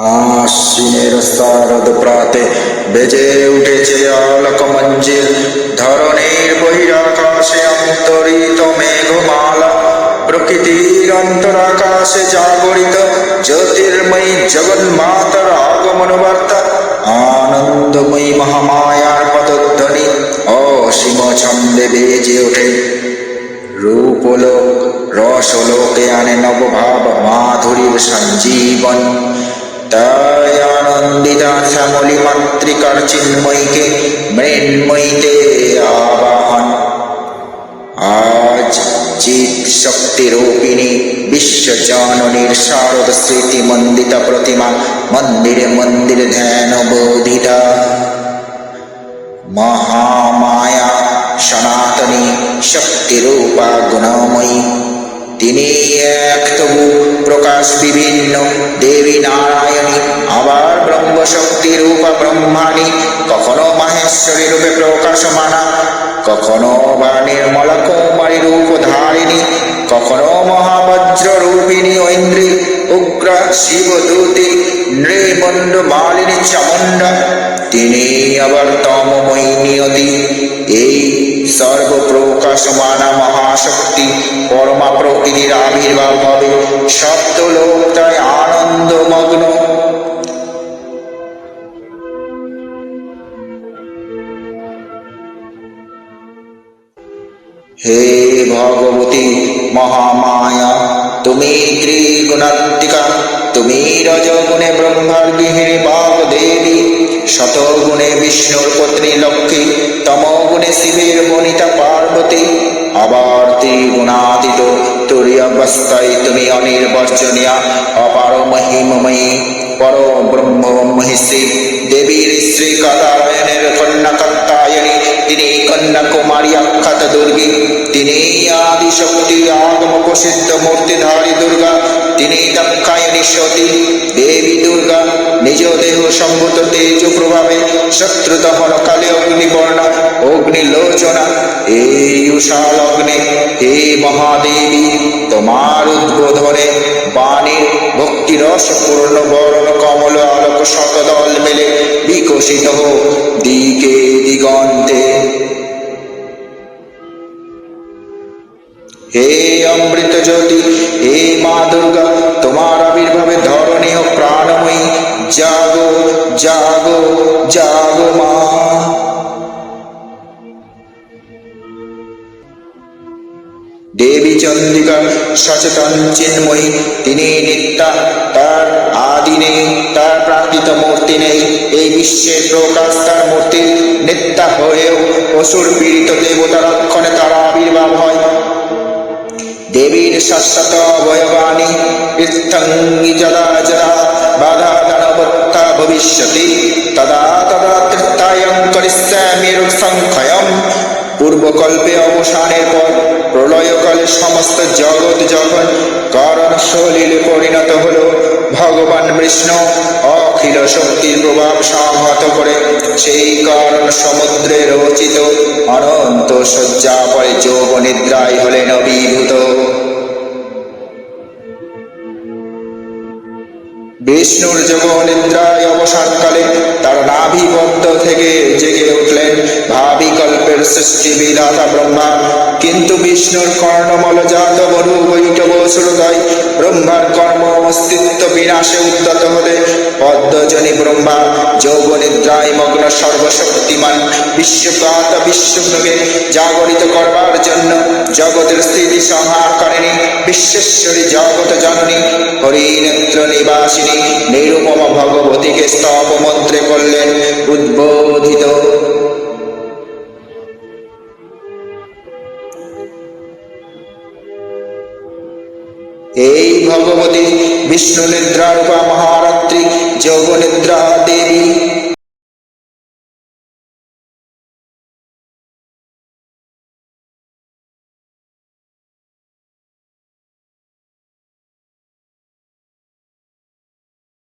আশ্বিনের শারদ প্রাতে বেজে উঠেছে আলোক মঞ্জিল। ধরণীর বহিরাকাশে অন্তরিত মেঘমালা, প্রকৃতির অন্তরাকাশে জাগরিত জ্যোতির্ময়ী জগন্মাতার আগমন বার্তা, আনন্দময়ী মহামায়ার পদধ্বনি, অসীম ছন্দে বেজে ওঠে। রূপলোক, রসলোকে আনে নবভাব মাধুরীর সঞ্জীবন। তাই আনন্দিতা শ্যামলী মাতৃকার চিন্ময়ীকে মৃন্ময়ীতে আবাহন। আজ চিৎ শক্তি রূপিণী বিশ্ব জননীর শারদ স্মৃতি মন্দিতা প্রতিমা মন্দিরে মন্দিরে ধ্যান বোধিতা মহামায়া সনাতনী শক্তিরূপা গুণময়ী তিনি এক তবু প্রকাশ বিভিন্ন দেবী নারায়ণী, আবার ব্রহ্ম শক্তি রূপা ব্রহ্মাণী, কখনো মাহেশ্বরী রূপে প্রকাশমানা, কখনো বা নির্মলা কৌমারী রূপ ধারিণী কখনো মহাবজ্র রূপিণী ঐন্দ্রী উগ্র শিবদূতি নৃমণ্ড মালিনী চামুণ্ডা, তিনি আবার তমময়ী নিয়তি। সর্বপ্রকাশমানা মহাশক্তি পরমা প্রকৃতির আবির্ভাব হবে। সপ্ত লোক তাই আনন্দমগ্ন। হে ভগবতী মহামায়া, তুমি ত্রিগুণাত্মিকা, তুমি রজগুণে ব্রহ্মার গৃহিণী বাগদেবী শতগুণে বিষ্ণুর পত্নী তমগুণে শিবের বনিতা পার্বতী, আবার ত্রিগুণাতীত তুরি অবস্থায় তুমি অনির্বর্জনীয়া অপার মহিমময়ী, পর ব্রহ্ম মহিষী, দেবীর শ্রী কাদায়নের কন্যা কাত্তায়নী তিনি কন্যা কুমারী আখ্যাত দুর্গী, তিনি আদি শক্তি আগম প্রসিদ্ধ মূর্তিধারী দুর্গা, তিনি দক্ষায়নী সতী, দেবী দুর্গা নিজ দেহ সম্ভূত তেজ প্রভাবে শত্রু কালে অগ্নিবর্ণা এই উষাল হে মহাদেবী, তোমার উদ্বোধনে বাণীর বরণ কমল আলোক মেলে বিকশিত হোক দিকে দিগন্তে। হে অমৃত জ্যোতি হে মা দুর্গা জাগো জাগো মা। দেবী চন্দিকা সচেতন চিন্ময়ী, তিনি নিত্যা, তার আদি নেই, তার প্রাকৃত মূর্তি নেই। এই বিশ্বের প্রকাশ তার মূর্তি, নিত্যা হয়েও অসুর পীড়িত দেবতা রক্ষণে তার আবির্ভাব হয়। দেবীর শাশ্বত অবয়বানি পৃথঙ্গি জলা জরা বাধা ভবিষ্যতি। তদা তদা তৃত্তায়ং করিষ্যামি সংক্ষয়ম পূর্বকল্পে অবসানের পর প্রলয়কালে সমস্ত জগৎ যখন কারণ সলিলে পরিণত হল, ভগবান বিষ্ণু অখিল শক্তির প্রভাব সংহত করে সেই কারণ সমুদ্রে রচিত অনন্ত শয্যা পরে নিদ্রায় হলেন অভিভূত। বিষ্ণুর যোগ নিদ্রায় অবসানকালে তার নাভিবদ্ধ থেকে জেগে উঠলেন ভাবি কল্পের সৃষ্টি বিধাতা ব্রহ্মা। কিন্তু বিষ্ণুর কর্ণমল জাত বরু বৈটব শ্রোতায় ব্রহ্মার কর্ম অস্তিত্ব বিনাশে উদ্যত হলে পদ্মজনী ব্রহ্মা যোগ নিদ্রায় মগ্ন সর্বশক্তিমান বিশ্বপ্রাত বিশ্বকে জাগরিত করবার জন্য জগতের স্থিতি সংহার করেনি বিশ্বেশ্বরী জগৎ জননী, হরিনেত্র নিবাসিনী, নিরুপমা ভগবতীকে স্তব মন্ত্রে করলেন, উদ্বোধিত। এই ভগবতী বিষ্ণু নিদ্রারূপা মহারাত্রি যোগ নিদ্রা দেবী।